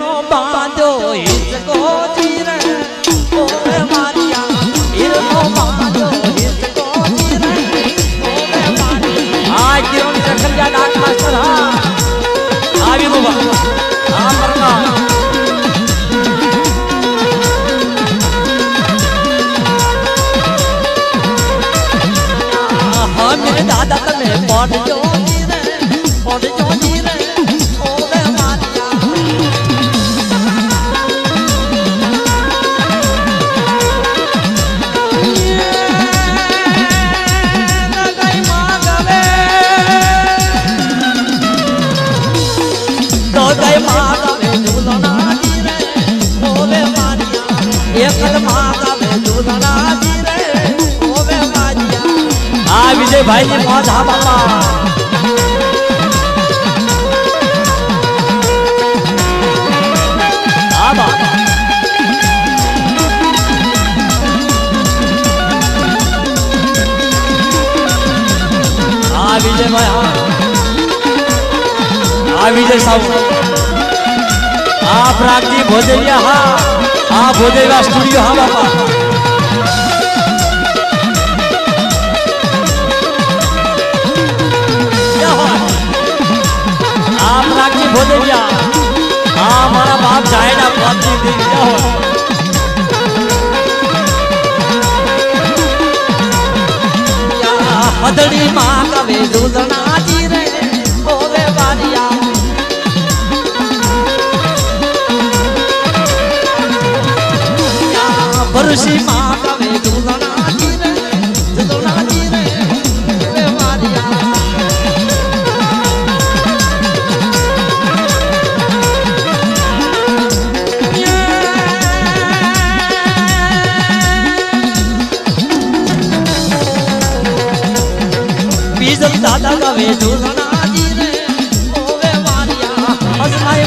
હિરનો બાંધો હિસકો ચીરે. ઓવે મારિયા હિરનો બાંધો भाई माधा हाँ बाबा। हाँ हाँ, विजय आ विजय आप राज़ी भोजन हाँ। आप भोजेलिया स्टूडियो हाँ बाबा। હદડી માં કવે જીરે દાદા ગવે ઝૂલના જીરે ઓવે મારિયા. હસનાઈ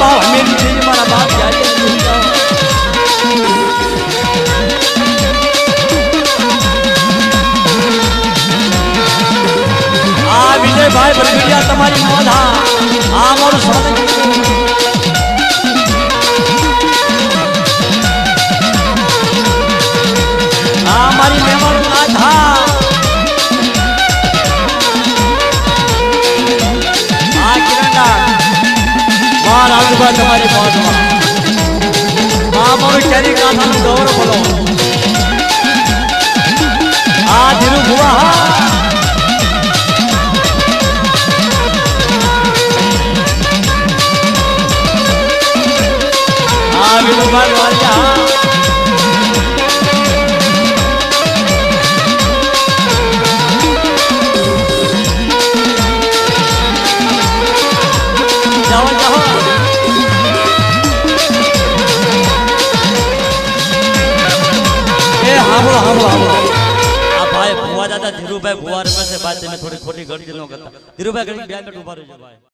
મારા બાપ હમીર જી મારા બાપ દરિયા આ વિજયભાઈ ભરભરિયા તમારી હા. આ મારું સ્વાગત તમારી મોજમાં આ મારું કેરી કાંઠાનું ગૌરવ બોલો આ ધીરુ ભુવા આ વિનુભાઈ વાલિયા. भाई बुआ दादा धीरू भाई बुआ से बात में थोड़ी खोटी गड़ी दिनों का धीरू भाई गड़ी ब्याह में डूबा भाई